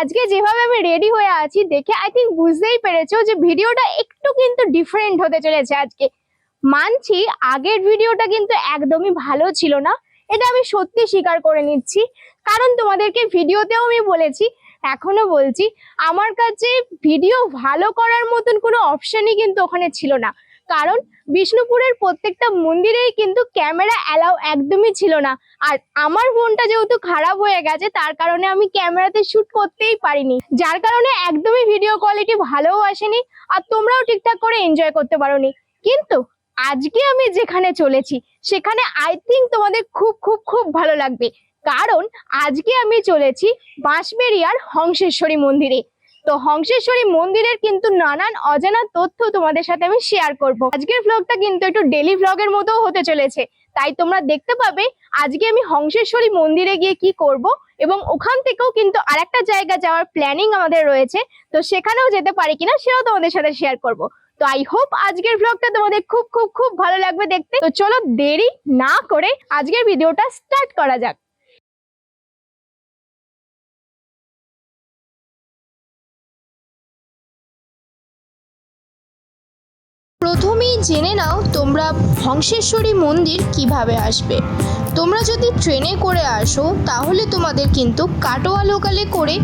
আজকে যেভাবে আমি রেডি হয়ে আছি, দেখে আই থিঙ্ক বুঝতেই পেরেছ যে ভিডিওটা একটু কিন্তু ডিফারেন্ট হতে চলেছে আজকে। মানছি আগের ভিডিওটা কিন্তু একদমই ভালো ছিল না, এটা আমি সত্যি স্বীকার করে নিচ্ছি। কারণ তোমাদেরকে ভিডিওতেও আমি বলেছি, এখনও বলছি, আমার কাছে ভিডিও ভালো করার মতন কোনো অপশানই কিন্তু ওখানে ছিল না। কারণ বিষ্ণুপুরের প্রত্যেকটা মন্দিরেই কিন্তু ক্যামেরা অ্যালাউ একদমই ছিল না। আর আমার ফোনটা যেহেতু খারাপ হয়ে গেছে, তার কারণে আমি ক্যামেরাতে শ্যুট করতেই পারিনি। যার কারণে একদমই ভিডিও কোয়ালিটি ভালোও আসেনি আর তোমরাও ঠিকঠাক করে এনজয় করতে পারোনি। কিন্তু আজকে আমি যেখানে চলেছি, সেখানে আই থিঙ্ক তোমাদের খুব খুব খুব ভালো লাগবে। কারণ আজকে আমি চলেছি বাঁশবেরিয়ার হংসেশ্বরী মন্দিরে। তো হংসেশ্বরী মন্দিরের কিন্তু নানান অজানা তথ্য তোমাদের সাথে আমি শেয়ার করব। আজকের ভ্লগটা কিন্তু একটু ডেলি ব্লগের মতো হতে চলেছে। তাই তোমরা দেখতে পাবে আজকে আমি হংসেশ্বরী মন্দিরে গিয়ে কি করব এবং ওখান থেকেও কিন্তু আরেকটা জায়গা যাওয়ার প্ল্যানিং আমাদের রয়েছে। তো সেখানেও যেতে পারি কিনা সেটাও তোমাদের সাথে শেয়ার করব। তো আই হোপ আজকের ব্লগটা তোমাদের খুব খুব খুব ভালো লাগবে দেখতে। তো চলো দেরি না করে আজকের ভিডিওটা স্টার্ট করা যাক। প্রথমেই জেনে নাও তোমরা হংসেশ্বরী মন্দির কীভাবে আসবে। তোমরা যদি ট্রেনে করে আসো, তাহলে তোমাদের কিন্তু কাটোয়া লোকালে করে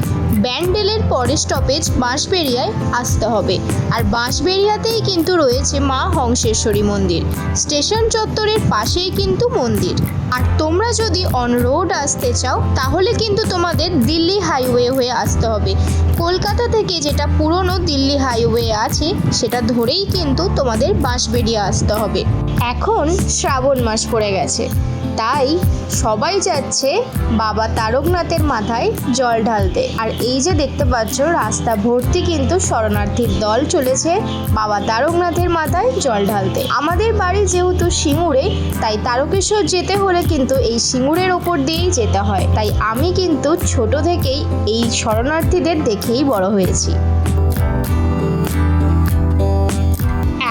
ব্যান্ডেলের পরের স্টপেজ বাঁশবেরিয়ায় আসতে হবে। আর বাঁশবেরিয়াতেই কিন্তু রয়েছে মা হংসেশ্বরী মন্দির। স্টেশন চত্বরের পাশেই কিন্তু মন্দির। আর তোমরা যদি অন রোড আসতে চাও, তাহলে কিন্তু তোমাদের দিল্লি হাইওয়ে হয়ে আসতে হবে। কলকাতা থেকে যেটা পুরনো দিল্লি হাইওয়ে আছে, সেটা ধরেই কিন্তু তোমাদের বাঁশবেরিয়া আসতে হবে। এখন শ্রাবণ মাস পড়ে গেছে। তাই সবাই যাচ্ছে বাবা তারকনাথের মাথায় জল ঢালতে। আর এই যে দেখতে পাচ্ছ, রাস্তা ভর্তি কিন্তু শরণার্থীর দল চলেছে বাবা তারকনাথের মাথায় জল ঢালতে। আমাদের বাড়ি যেহেতু সিঙ্গুরে, তাই তারকেশ্বর যেতে হলে কিন্তু এই সিঙ্গুরের ওপর দিয়েই যেতে হয়। তাই আমি কিন্তু ছোট থেকেই এই শরণার্থীদের দেখেই বড় হয়েছি।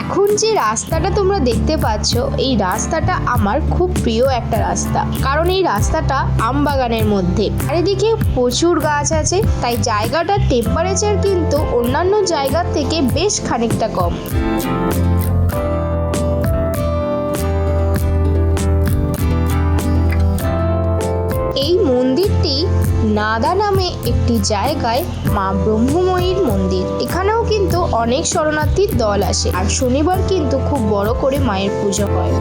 এখন যে রাস্তাটা তোমরা দেখতে পাচ্ছ, এই রাস্তাটা আমার খুব প্রিয় একটা রাস্তা। কারণ এই রাস্তাটা আমবাগানের মধ্যে। চারিদিকে প্রচুর গাছ আছে, তাই জায়গাটার টেম্পারেচার কিন্তু অন্যান্য জায়গার থেকে বেশ খানিকটা কম। এই মন্দিরটি নাদা নামে একটি জায়গায় মা ব্রহ্মময়ীর মন্দির। এখানেও কিন্তু অনেক শরণার্থীর দল আসে। আর শনিবার কিন্তু খুব বড় করে মায়ের পুজো হয়।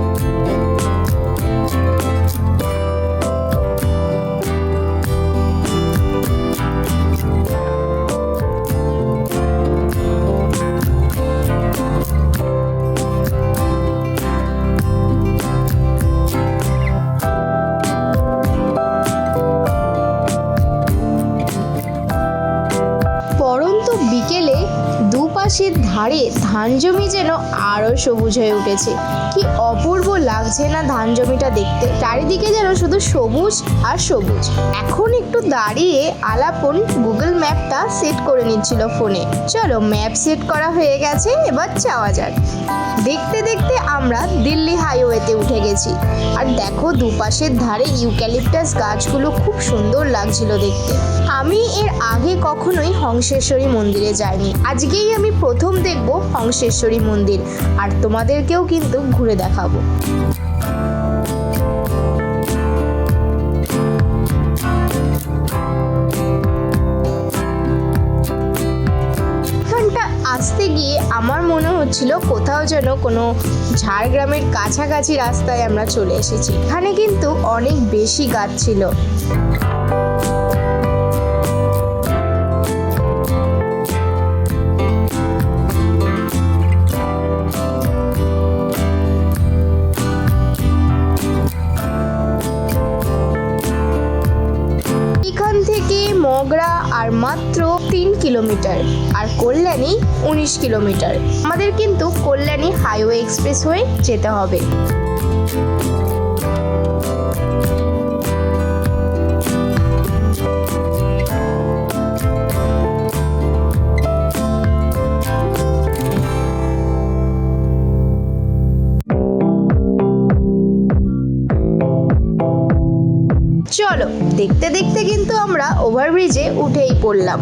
ধান জমি যেন আরও সবুজ হয়ে উঠেছে। কি অপূর্ব লাগছে না ধান জমিটা দেখতে। চারিদিকে যেন শুধু সবুজ আর সবুজ। এখন একটু দাঁড়িয়ে আলাপন গুগল ম্যাপটা সেট করে নিচ্ছিল ফোনে চলো ম্যাপ সেট করা হয়ে গেছে, এবার যাওয়া যাক। দেখতে দেখতে আমরা দিল্লি হাইওয়েতে উঠে গেছি। আর দেখো দুপাশের ধারে ইউক্যালিপটাস গাছগুলো খুব সুন্দর লাগছিল দেখতে। আমি এর আগে কখনোই হংসেশ্বরী মন্দিরে যাইনি। আজকেই আমি প্রথম দেখব হংসেশ্বরী মন্দির। আর তোমাদেরকেও কিন্তু ঘুরে দেখাবো। আসতে গিয়ে আমার মনে হচ্ছিল কোথাও যেন কোনো ঝাড়গ্রামের কাছাকাছি রাস্তায় আমরা চলে এসেছি। এখানে কিন্তু অনেক বেশি গাছ ছিল। কিলোমিটার। আর কল্যাণী উনিশ কিলোমিটার। আমাদের কিন্তু কল্যাণী হাইওয়ে এক্সপ্রেস হয়ে যেতে হবে। চলো, দেখতে দেখতে কিন্তু আমরা ওভারব্রিজে উঠেই পড়লাম।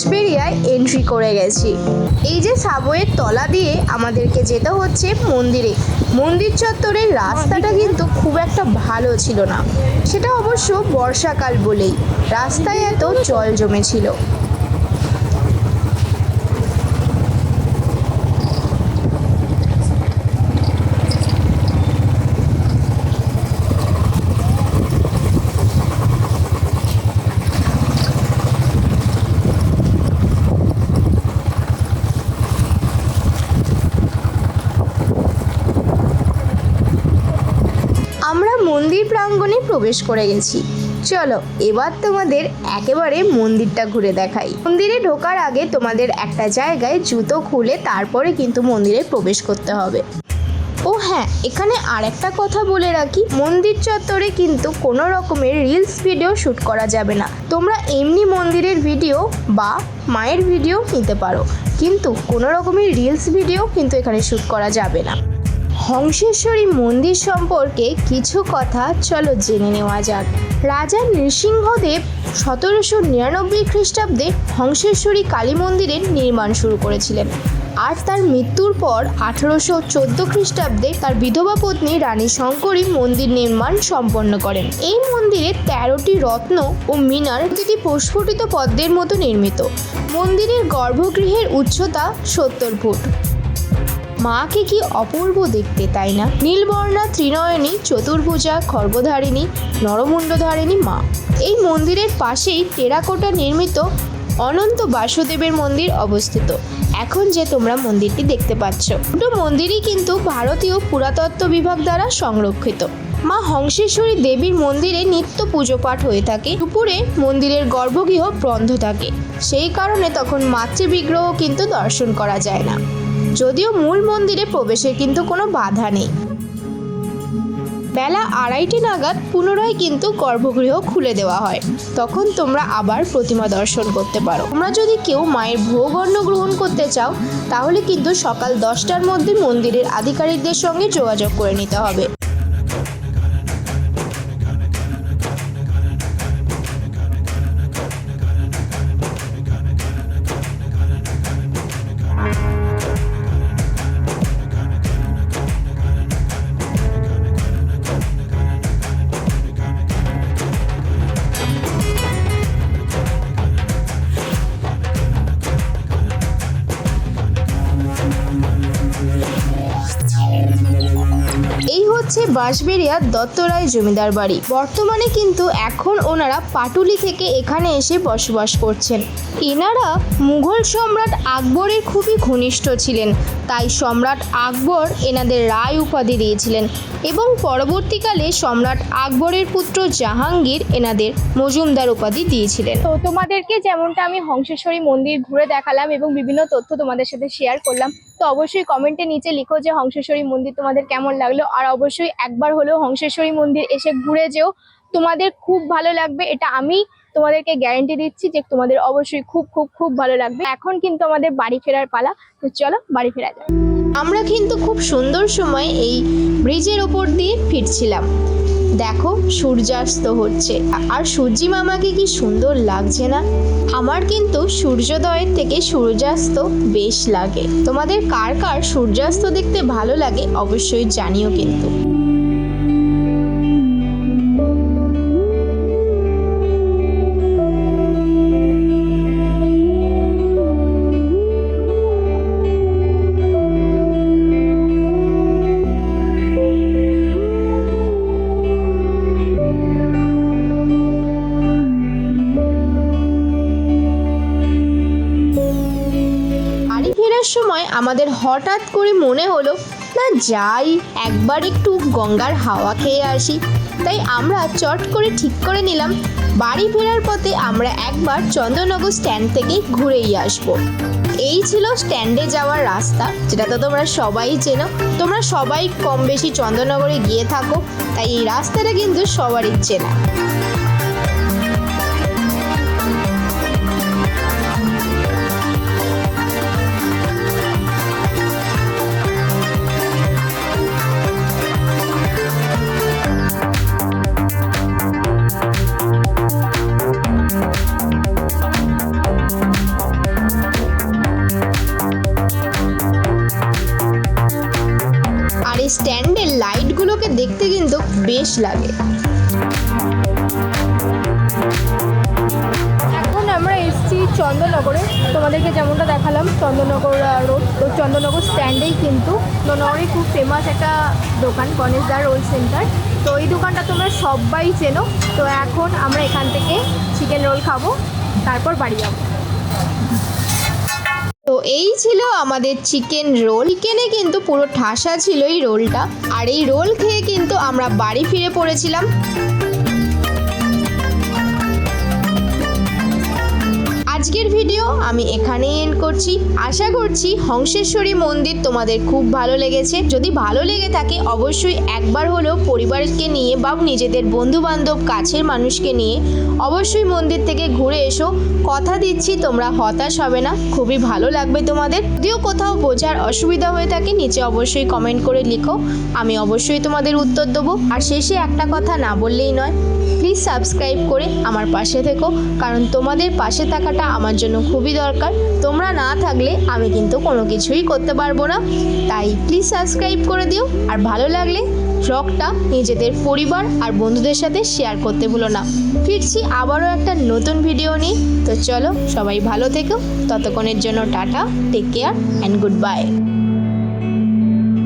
বাঁশবেড়িয়ায় এন্ট্রি করে গেছি। এই যে সাবওয়ের তলা দিয়ে আমাদেরকে যেতে হচ্ছে মন্দিরে। মন্দির চত্বরের রাস্তাটা কিন্তু খুব একটা ভালো ছিল না। সেটা অবশ্য বর্ষাকাল বলেই। রাস্তায় এত জল জমেছিল আমরা মন্দির প্রাঙ্গণে প্রবেশ করে গেছি। চলো, এবার তোমাদের একেবারে মন্দিরটা ঘুরে দেখাই। মন্দিরে ঢোকার আগে তোমাদের একটা জায়গায় জুতো খুলে তারপরে কিন্তু মন্দিরে প্রবেশ করতে হবে। ও হ্যাঁ এখানে আর একটা কথা বলে রাখি। মন্দির চত্বরে কিন্তু কোনো রকমের রিলস ভিডিও শ্যুট করা যাবে না। তোমরা এমনি মন্দিরের ভিডিও বা মায়ের ভিডিও নিতে পারো। কিন্তু কোনো রকমের রিলস ভিডিও কিন্তু এখানে শ্যুট করা যাবে না। হংসেশ্বরী মন্দির সম্পর্কে কিছু কথা চলো জেনে নেওয়া যাক। রাজা নৃসিংহদেব সতেরোশো নিরানব্বই খ্রিস্টাব্দে হংসেশ্বরী কালী মন্দিরের নির্মাণ শুরু করেছিলেন আর তার মৃত্যুর পর আঠারোশো চোদ্দ খ্রিস্টাব্দে তার বিধবা পত্নী রানী শঙ্করী মন্দির নির্মাণ সম্পন্ন করেন। এই মন্দিরে তেরোটি রত্ন ও মিনার প্রতিটি প্রস্ফুটিত পদ্মের মতো নির্মিত। মন্দিরের গর্ভগৃহের উচ্চতা সত্তর ফুট। মাকে কি অপূর্ব দেখতে, তাই না? নীলবর্ণা, ত্রিনয়নী, চতুর্ভুজা খর্বধারিণী নরমুণ্ডধারিণী মা। এই মন্দিরের পাশেই টেরাকোটা নির্মিত অনন্ত বাসুদেবের মন্দির অবস্থিত। এখন যে তোমরা মন্দিরটি দেখতে পাচ্ছ। দুটো মন্দিরই কিন্তু ভারতীয় পুরাতত্ত্ব বিভাগ দ্বারা সংরক্ষিত। মা হংসেশ্বরী দেবীর মন্দিরে নিত্য পুজো পাঠ হয়ে থাকে। দুপুরে মন্দিরের গর্ভগৃহ বন্ধ থাকে। সেই কারণে তখন মাতৃবিগ্রহ কিন্তু দর্শন করা যায় না। যদিও মূল মন্দিরে প্রবেশের কিন্তু কোনো বাধা নেই। বেলা আড়াইটি নাগাদ পুনরায় কিন্তু গর্ভগৃহ খুলে দেওয়া হয়। তখন তোমরা আবার প্রতিমা দর্শন করতে পারো। তোমরা যদি কেউ মায়ের ভোগ অন্ন গ্রহণ করতে চাও, তাহলে কিন্তু সকাল দশটার মধ্যে মন্দিরের আধিকারিকদের সঙ্গে যোগাযোগ করে নিতে হবে। হচ্ছে বাঁশবেড়িয়ার দত্তরায় জমিদার বাড়ি। বর্তমানে কিন্তু এখন ওনারা পাটুলি থেকে এখানে এসে বসবাস করছেন। এনারা মুঘল সম্রাট আকবরের খুবই ঘনিষ্ঠ ছিলেন, তাই সম্রাট আকবর এনাদের রায় উপাধি দিয়েছিলেন এবং পরবর্তীকালে সম্রাট আকবরের পুত্র জাহাঙ্গীর এনাদের মজুমদার উপাধি দিয়েছিলেন। তো তোমাদেরকে যেমনটা আমি হংসেশ্বরী মন্দির ঘুরে দেখালাম এবং বিভিন্ন তথ্য তোমাদের সাথে শেয়ার করলাম তো অবশ্যই কমেন্টে নিচে লিখো যে হংসেশ্বরী মন্দির তোমাদের কেমন লাগল। আর অবশ্যই একবার হলেও হংসেশ্বরী মন্দির এসে ঘুরে যেও। তোমাদের খুব ভালো লাগবে, এটা আমি তোমাদেরকে গ্যারেন্টি দিচ্ছি যে তোমাদের অবশ্যই খুব খুব খুব ভালো লাগবে। এখন কিন্তু আমাদের বাড়ি ফেরার পালা, তো চলো বাড়ি ফেরা যাক। আমরা কিন্তু খুব সুন্দর সময় এই ব্রিজের ওপর দিয়ে ফিরছিলাম। দেখো, সূর্যাস্ত হচ্ছে। আর সূর্যি মামাকে কি সুন্দর লাগছে না? আমার কিন্তু সূর্যোদয়ের থেকে সূর্যাস্ত বেশ লাগে। তোমাদের কার কার সূর্যাস্ত দেখতে ভালো লাগে অবশ্যই জানিও কিন্তু। হঠাৎ করে মনে হলো, না, যাই, একবার একটু গঙ্গার হাওয়া খেয়ে আসি। তাই আমরা চট করে ঠিক করে নিলাম, বাড়ি ফেরার পথে আমরা একবার চন্দ্রনগর স্ট্যান্ড থেকে ঘুরেই আসব। এই ছিল স্ট্যান্ডে যাওয়ার রাস্তা, যেটা তো তোমরা সবাই চেনো। তোমরা সবাই কম বেশি চন্দ্রনগরে গিয়ে থাকো, তাই এই রাস্তাটা কিন্তু সবারই চেনা। লাগে। এখন আমরা এসেছি চন্দননগরে। তোমাদেরকে যেমনটা দেখালাম, চন্দননগর রোড তো চন্দননগর স্ট্যান্ডেই কিন্তু চন্দননগরে খুব ফেমাস একটা দোকান গণেশদা রোল সেন্টার তো এই দোকানটা তোমরা সবাই চেনো। তো এখন আমরা এখান থেকে চিকেন রোল খাব, তারপর বাড়ি যাব। এই ছিল আমাদের চিকেন রোল চিকেনে কিন্তু পুরো ঠাসা ছিল এই রোলটা আর এই রোল খেয়ে কিন্তু আমরা বাড়ি ফিরে পড়েছিলাম। আজকের ভিডিও আমি এখানেই এন্ড করছি। আশা করছি হংসেশ্বরী মন্দির তোমাদের খুব ভালো লেগেছে। যদি ভালো লেগে থাকে, অবশ্যই একবার হলেও পরিবারকে নিয়ে বা নিজেদের বন্ধু বান্ধব কাছের মানুষকে নিয়ে অবশ্যই মন্দির থেকে ঘুরে এসো। কথা দিচ্ছি, তোমরা হতাশ হবে না। খুবই ভালো লাগবে তোমাদের। যদিও কোথাও বোঝার অসুবিধা হয়ে থাকে, নিচে অবশ্যই কমেন্ট করে লিখো। আমি অবশ্যই তোমাদের উত্তর দেবো। আর শেষে একটা কথা না বললেই নয় প্লিজ সাবস্ক্রাইব করে আমার পাশে থেকো, কারণ তোমাদের পাশে থাকাটা আমার জন্য খুবই দরকার। তোমরা না থাকলে আমি কিন্তু কোনো কিছুই করতে পারব না। তাই প্লিজ সাবস্ক্রাইব করে দিও, আর ভালো লাগলে ব্লগটা নিজেদের পরিবার আর বন্ধুদের সাথে শেয়ার করতে ভুলো না। ফিরছি আবারও একটা নতুন ভিডিও নিয়ে। তো চলো সবাই ভালো থেকো, ততক্ষণের জন্য tata take care and goodbye